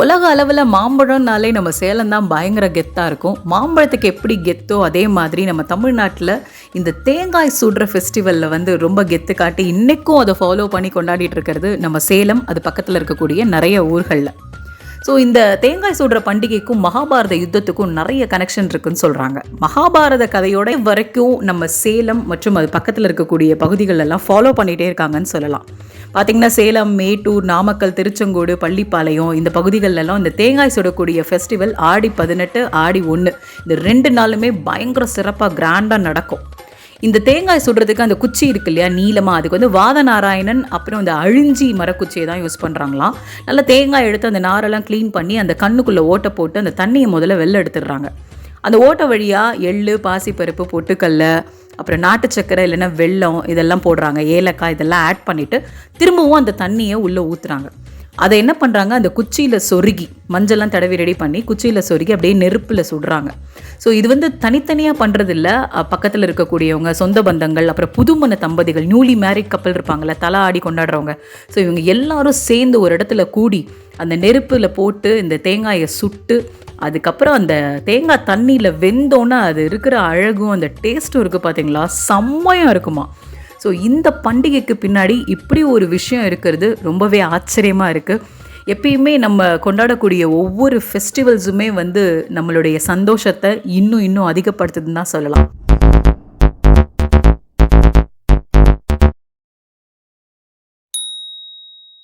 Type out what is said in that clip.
உலக அளவில் மாம்பழம்னாலே நம்ம சேலம் தான் பயங்கர கெத்தாக இருக்கும். மாம்பழத்துக்கு எப்படி கெத்தோ அதே மாதிரி நம்ம தமிழ்நாட்டில் இந்த தேங்காய் சுடுற ஃபெஸ்டிவலில் வந்து ரொம்ப கெத்து காட்டி இன்றைக்கும் அதை ஃபாலோ பண்ணி கொண்டாடிட்டு இருக்கிறது நம்ம சேலம் அது பக்கத்தில் இருக்கக்கூடிய நிறைய ஊர்களில். ஸோ இந்த தேங்காய் சுடுற பண்டிகைக்கும் மகாபாரத யுத்தத்துக்கும் நிறைய கனெக்ஷன் இருக்குன்னு சொல்கிறாங்க மகாபாரத கதையோட வரைக்கும் நம்ம சேலம் மற்றும் அது பக்கத்தில் இருக்கக்கூடிய பகுதிகள் எல்லாம் ஃபாலோ பண்ணிகிட்டே இருக்காங்கன்னு சொல்லலாம். பார்த்திங்கன்னா சேலம் மேட்டூர் நாமக்கல் திருச்செங்கோடு பள்ளிப்பாளையம் இந்த பகுதிகளெல்லாம் இந்த தேங்காய் சுடக்கூடிய ஃபெஸ்டிவல் ஆடி பதினெட்டு ஆடி ஒன்று இந்த ரெண்டு நாளுமே பயங்கர சிறப்பாக கிராண்டாக நடக்கும். இந்த தேங்காய் சுடுறதுக்கு அந்த குச்சி இருக்கு இல்லையா நீளமாக அதுக்கு வந்து வாத நாராயணன் அப்புறம் இந்த அழிஞ்சி மரக்குச்சியை தான் யூஸ் பண்ணுறாங்களாம் நல்லா தேங்காய் எடுத்து அந்த நாரெல்லாம் க்ளீன் பண்ணி அந்த கண்ணுக்குள்ளே ஓட்டை போட்டு அந்த தண்ணியை முதல்ல வெளில எடுத்துடுறாங்க. அந்த ஓட்டை வழியாக எள்ளு பாசிப்பருப்பு பொட்டுக்கல்லை அப்புறம் நாட்டு சக்கரை இல்லைன்னா வெள்ளம் இதெல்லாம் போடுறாங்க. ஏலக்காய் இதெல்லாம் ஆட் பண்ணிவிட்டு திரும்பவும் அந்த தண்ணியை உள்ளே ஊற்றுறாங்க அதை என்ன பண்ணுறாங்க அந்த குச்சியில் சொருகி மஞ்சள்லாம் தடவி ரெடி பண்ணி குச்சியில் சொருகி அப்படியே நெருப்பில் சுடுறாங்க. ஸோ இது வந்து தனித்தனியாக பண்ணுறதில்ல பக்கத்தில் இருக்கக்கூடியவங்க சொந்த பந்தங்கள் அப்புறம் புதுமண தம்பதிகள் நியூலி மேரிட் கப்பல் இருப்பாங்கள்ல தலா ஆடி கொண்டாடுறவங்க. ஸோ இவங்க எல்லாரும் சேர்ந்து ஒரு இடத்துல கூடி அந்த நெருப்பில் போட்டு இந்த தேங்காயை சுட்டு அதுக்கப்புறம் அந்த தேங்காய் தண்ணியில் வெந்தோன்னே அது இருக்கிற அழகும் அந்த டேஸ்ட்டும் இருக்குது பார்த்தீங்களா செம்மையாக இருக்குமா? ஸோ இந்த பண்டிகைக்கு பின்னாடி இப்படி ஒரு விஷயம் இருக்கிறது ரொம்பவே ஆச்சரியமாக இருக்குது எப்பயுமே நம்ம கொண்டாடக்கூடிய ஒவ்வொரு ஃபெஸ்டிவல்ஸுமே வந்து நம்மளுடைய சந்தோஷத்தை இன்னும் இன்னும் அதிகப்படுத்துதுன்னு தான் சொல்லலாம்.